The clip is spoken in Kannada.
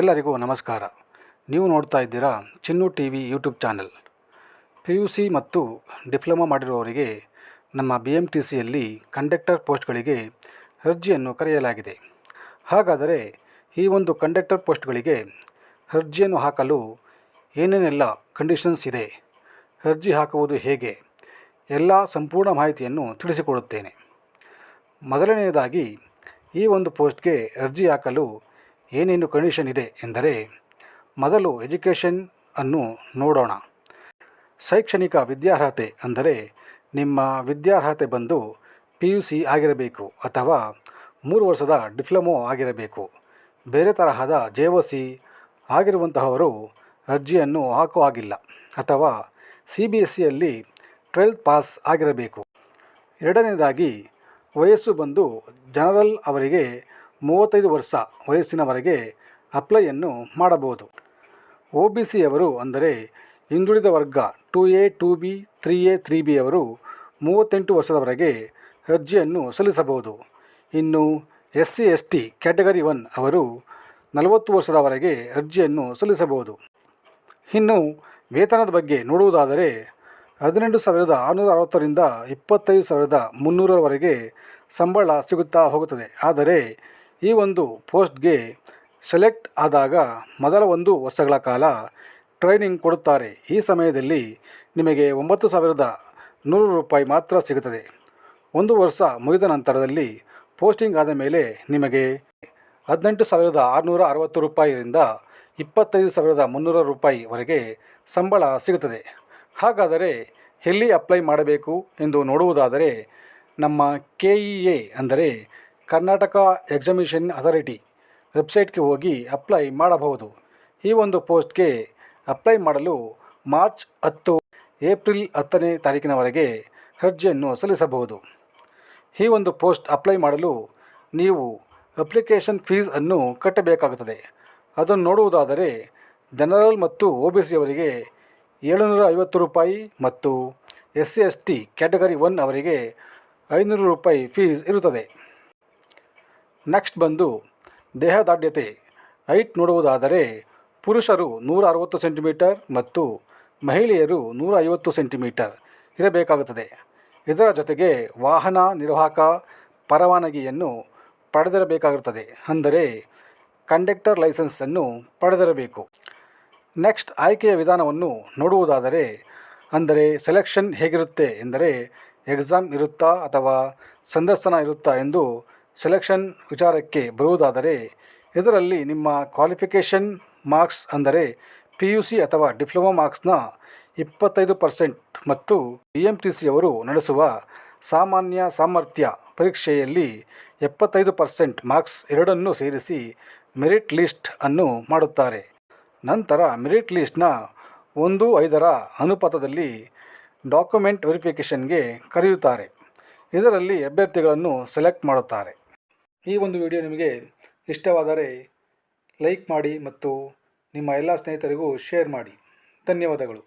ಎಲ್ಲರಿಗೂ ನಮಸ್ಕಾರ. ನೀವು ನೋಡ್ತಾ ಇದ್ದೀರಾ Chinnu T V YouTube channel. P U C ಮತ್ತು ಡಿಪ್ಲೊಮಾ ಮಾಡಿರುವವರಿಗೆ ನಮ್ಮ ಬಿ ಎಂ ಟಿ ಸಿಯಲ್ಲಿ ಕಂಡಕ್ಟರ್ ಪೋಸ್ಟ್ಗಳಿಗೆ ಅರ್ಜಿಯನ್ನು ಕರೆಯಲಾಗಿದೆ. ಹಾಗಾದರೆ ಈ ಒಂದು ಕಂಡಕ್ಟರ್ ಪೋಸ್ಟ್ಗಳಿಗೆ ಅರ್ಜಿಯನ್ನು ಹಾಕಲು ಏನೇನೆಲ್ಲ ಕಂಡೀಷನ್ಸ್ ಇದೆ? ಅರ್ಜಿ ಹಾಕುವುದು ಹೇಗೆ? ಎಲ್ಲ ಸಂಪೂರ್ಣ ಮಾಹಿತಿಯನ್ನು ತಿಳಿಸಿಕೊಡುತ್ತೇನೆ. ಮೊದಲನೆಯದಾಗಿ ಈ ಒಂದು ಪೋಸ್ಟ್ಗೆ ಅರ್ಜಿ ಹಾಕಲು ಏನೇನು ಕಂಡೀಷನ್ ಇದೆ ಎಂದರೆ ಮೊದಲು ಎಜುಕೇಷನ್ ಅನ್ನು ನೋಡೋಣ. ಶೈಕ್ಷಣಿಕ ವಿದ್ಯಾರ್ಹತೆ ಅಂದರೆ ನಿಮ್ಮ ವಿದ್ಯಾರ್ಹತೆ ಬಂದು ಪಿ ಯು ಸಿ ಆಗಿರಬೇಕು ಅಥವಾ ಮೂರು ವರ್ಷದ ಡಿಪ್ಲೊಮೊ ಆಗಿರಬೇಕು. ಬೇರೆ ತರಹದ ಜೆ ಒ ಸಿ ಆಗಿರುವಂತಹವರು ಅರ್ಜಿಯನ್ನು ಹಾಕುವ ಹಾಗಿಲ್ಲ ಅಥವಾ ಸಿ ಬಿ ಎಸ್ ಸಿಯಲ್ಲಿ ಟ್ವೆಲ್ತ್ ಪಾಸ್ ಆಗಿರಬೇಕು. ಎರಡನೇದಾಗಿ, ವಯಸ್ಸು ಬಂದು ಜನರಲ್ ಅವರಿಗೆ ಮೂವತ್ತೈದು ವರ್ಷ ವಯಸ್ಸಿನವರೆಗೆ ಅಪ್ಲೈಯನ್ನು ಮಾಡಬಹುದು. ಒ ಬಿ ಸಿಯವರು ಅಂದರೆ ಹಿಂದುಳಿದ ವರ್ಗ two A two B three A three B ಅವರು ಮೂವತ್ತೆಂಟು ವರ್ಷದವರೆಗೆ ಅರ್ಜಿಯನ್ನು ಸಲ್ಲಿಸಬಹುದು. ಇನ್ನು S C S T category one ಅವರು ನಲವತ್ತು ವರ್ಷದವರೆಗೆ ಅರ್ಜಿಯನ್ನು ಸಲ್ಲಿಸಬಹುದು. ಇನ್ನು ವೇತನದ ಬಗ್ಗೆ ನೋಡುವುದಾದರೆ ಹದಿನೆಂಟು ಸಾವಿರದ ಆರುನೂರ ಅರವತ್ತರಿಂದ ಇಪ್ಪತ್ತೈದು ಸಾವಿರದ ಮುನ್ನೂರರವರೆಗೆ ಸಂಬಳ ಸಿಗುತ್ತಾ ಹೋಗುತ್ತದೆ. ಆದರೆ ಈ ಒಂದು ಪೋಸ್ಟ್ಗೆ ಸೆಲೆಕ್ಟ್ ಆದಾಗ ಮೊದಲ ಒಂದು ವರ್ಷಗಳ ಕಾಲ ಟ್ರೈನಿಂಗ್ ಕೊಡುತ್ತಾರೆ. ಈ ಸಮಯದಲ್ಲಿ ನಿಮಗೆ ಒಂಬತ್ತು ಸಾವಿರದ ನೂರು ರೂಪಾಯಿ ಮಾತ್ರ ಸಿಗುತ್ತದೆ. ಒಂದು ವರ್ಷ ಮುಗಿದ ನಂತರದಲ್ಲಿ ಪೋಸ್ಟಿಂಗ್ ಆದ ಮೇಲೆ ನಿಮಗೆ ಹದಿನೆಂಟು ಸಾವಿರದ ಆರುನೂರ ಅರವತ್ತು ರೂಪಾಯಿಯಿಂದ ಇಪ್ಪತ್ತೈದು ಸಾವಿರದ ಮುನ್ನೂರ ರೂಪಾಯಿವರೆಗೆ ಸಂಬಳ ಸಿಗುತ್ತದೆ. ಹಾಗಾದರೆ ಎಲ್ಲಿ ಅಪ್ಲೈ ಮಾಡಬೇಕು ಎಂದು ನೋಡುವುದಾದರೆ ನಮ್ಮ ಕೆ ಇ ಎ ಅಂದರೆ ಕರ್ನಾಟಕ ಎಕ್ಸಾಮಿಷನ್ ಅಥಾರಿಟಿ ವೆಬ್ಸೈಟ್ಗೆ ಹೋಗಿ ಅಪ್ಲೈ ಮಾಡಬಹುದು. ಈ ಒಂದು ಪೋಸ್ಟ್ಗೆ ಅಪ್ಲೈ ಮಾಡಲು ಮಾರ್ಚ್ ಹತ್ತು, ಏಪ್ರಿಲ್ ಹತ್ತನೇ ತಾರೀಕಿನವರೆಗೆ ಅರ್ಜಿಯನ್ನು ಸಲ್ಲಿಸಬಹುದು. ಈ ಒಂದು ಪೋಸ್ಟ್ ಅಪ್ಲೈ ಮಾಡಲು ನೀವು ಅಪ್ಲಿಕೇಶನ್ ಫೀಸ್ ಅನ್ನು ಕಟ್ಟಬೇಕಾಗುತ್ತದೆ. ಅದನ್ನು ನೋಡುವುದಾದರೆ ಜನರಲ್ ಮತ್ತು ಒ ಬಿ ಸಿಯವರಿಗೆ ಏಳುನೂರ ಐವತ್ತು ರೂಪಾಯಿ ಮತ್ತು S C S T category one ಅವರಿಗೆ ಐನೂರು ರೂಪಾಯಿ ಫೀಸ್ ಇರುತ್ತದೆ. ನೆಕ್ಸ್ಟ್ ಬಂದು ದೇಹದಾಢ್ಯತೆ ಹೈಟ್ ನೋಡುವುದಾದರೆ ಪುರುಷರು ನೂರ ಅರವತ್ತು ಸೆಂಟಿಮೀಟರ್ ಮತ್ತು ಮಹಿಳೆಯರು ನೂರ ಐವತ್ತು ಸೆಂಟಿಮೀಟರ್ ಇರಬೇಕಾಗುತ್ತದೆ. ಇದರ ಜೊತೆಗೆ ವಾಹನ ನಿರ್ವಾಹಕ ಪರವಾನಗಿಯನ್ನು ಪಡೆದಿರಬೇಕಾಗುತ್ತದೆ. ಅಂದರೆ ಕಂಡಕ್ಟರ್ ಲೈಸೆನ್ಸನ್ನು ಪಡೆದಿರಬೇಕು. ನೆಕ್ಸ್ಟ್ ಆಯ್ಕೆಯ ವಿಧಾನವನ್ನು ನೋಡುವುದಾದರೆ ಅಂದರೆ ಸೆಲೆಕ್ಷನ್ ಹೇಗಿರುತ್ತೆ ಎಂದರೆ ಎಕ್ಸಾಮ್ ಇರುತ್ತಾ ಅಥವಾ ಸಂದರ್ಶನ ಇರುತ್ತಾ ಎಂದು ಸೆಲೆಕ್ಷನ್ ವಿಚಾರಕ್ಕೆ ಬರುವುದಾದರೆ, ಇದರಲ್ಲಿ ನಿಮ್ಮ ಕ್ವಾಲಿಫಿಕೇಷನ್ ಮಾರ್ಕ್ಸ್ ಅಂದರೆ ಪಿ ಯು ಸಿ ಅಥವಾ ಡಿಪ್ಲೊಮಾ ಮಾರ್ಕ್ಸ್ನ ಇಪ್ಪತ್ತೈದು ಪರ್ಸೆಂಟ್ ಮತ್ತು ಬಿ ಎಂ ಟಿ ಸಿಯವರು ನಡೆಸುವ ಸಾಮಾನ್ಯ ಸಾಮರ್ಥ್ಯ ಪರೀಕ್ಷೆಯಲ್ಲಿ ಎಪ್ಪತ್ತೈದು ಪರ್ಸೆಂಟ್ ಮಾರ್ಕ್ಸ್ ಎರಡನ್ನೂ ಸೇರಿಸಿ ಮೆರಿಟ್ ಲಿಸ್ಟ್ ಅನ್ನು ಮಾಡುತ್ತಾರೆ. ನಂತರ ಮೆರಿಟ್ ಲಿಸ್ಟ್ನ ಒಂದು ಐದರ ಅನುಪಾತದಲ್ಲಿ ಡಾಕ್ಯುಮೆಂಟ್ ವೆರಿಫಿಕೇಷನ್ಗೆ ಕರೆಯುತ್ತಾರೆ. ಇದರಲ್ಲಿ ಅಭ್ಯರ್ಥಿಗಳನ್ನು ಸೆಲೆಕ್ಟ್ ಮಾಡುತ್ತಾರೆ. ಈ ಒಂದು ವಿಡಿಯೋ ನಿಮಗೆ ಇಷ್ಟವಾದರೆ ಲೈಕ್ ಮಾಡಿ ಮತ್ತು ನಿಮ್ಮ ಎಲ್ಲ ಸ್ನೇಹಿತರಿಗೂ ಶೇರ್ ಮಾಡಿ. ಧನ್ಯವಾದಗಳು.